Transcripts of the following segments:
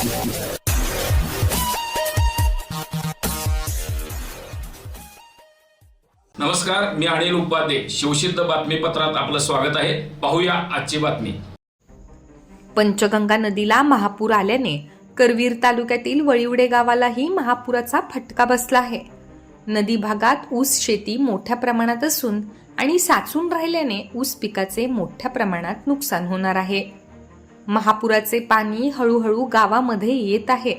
नमस्कार मी अनिल उपाध्ये. शिवसिद्ध बातमीपत्रात आपलं स्वागत आहे. पाहूया आजची बातमी. पंचगंगा नदीला महापूर आल्याने करवीर तालुक्यातील वळिवडे गावालाही महापुराचा फटका बसला आहे. नदी भागात ऊस शेती मोठ्या प्रमाणात असून आणि साचून राहिल्याने ऊस पिकाचे मोठ्या प्रमाणात नुकसान होणार आहे. महापुराचे पाणी हळूहळू गावामध्ये येत आहे.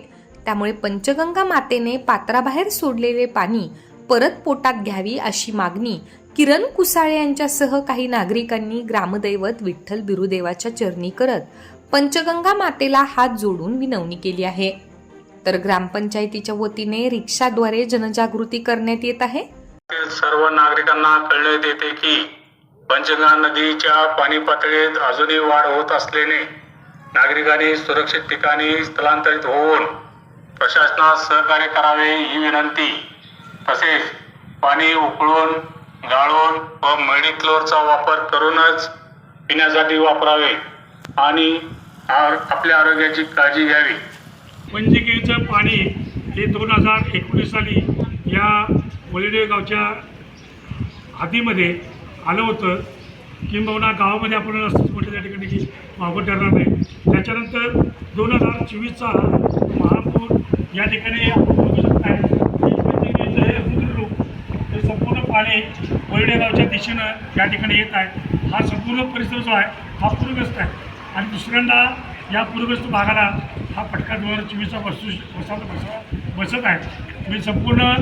त्यामुळे पंचगंगा मातेने पात्राबाहेर सोडलेले पाणी परत पोटात घ्यावी अशी मागणी किरण कुसाळे यांच्यासह काही नागरिकांनी ग्रामदैवत विठ्ठल बिरुदेवाच्या चरणी करत पंचगंगा मातेला हात जोडून विनवणी केली आहे. तर ग्रामपंचायतीच्या वतीने रिक्षाद्वारे जनजागृती करण्यात येत आहे. सर्व नागरिकांना कळण्यात येते की पंचगंगा नदीच्या पाणी पातळीत अजूनही वाढ होत असल्याने नागरिकांनी सुरक्षित ठिकाणी स्थलांतरित होऊन प्रशासनास सहकार्य करावे ही विनंती. तसेच पाणी उकळून गाळून व मेडिक्लोरचा वापर करूनच पिण्यासाठी वापरावे आणि आपल्या आरोग्याची काळजी घ्यावी. पंजिकेचं पाणी हे दोन हजार एकोणीस साली या वलिडे गावच्या हातीमध्ये आलं होतं. किंबहुना गावामध्ये आपण रस्तेच म्हटलं त्या ठिकाणी की वापर ठरणार नाही त्याच्यानंतर दोन हजार चोवीसचा महापूर या ठिकाणी आपण बघू शकताय हे संपूर्ण पाणी वलिडे गावच्या दिशेनं या ठिकाणी येत आहे. हा संपूर्ण परिसर जो आहे हा पूरग्रस्त आहे. आणि दुसऱ्यांदा या पूरग्रस्त भागाला हा फटका दोन हजार चोवीसचा बसू बसायला बसा बसत आहे. मी संपूर्ण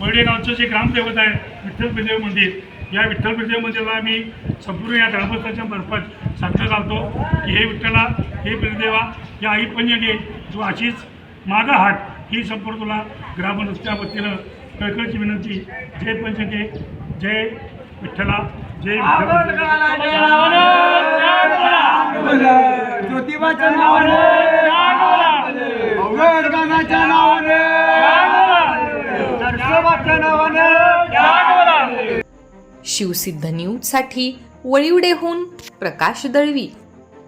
वडे गावचं जे ग्रामदैवत आहे विठ्ठल मंदिर या विठ्ठल बिदेव मंदिराला आम्ही संपूर्ण या ग्रामस्थांच्या मार्फत सांगता घालतो की हे विठ्ठला हे बिरदेवा या आई पंजगे जो अशीच मागं हाट ही संपूर्ण तुला ग्रामस्थाच्या वतीनं कळकळची विनंती. जय पंचगे जय विठ्ठला जय विठ्ठल. शिवसिद्ध न्यूजसाठी वळिवडेहून प्रकाश दळवी.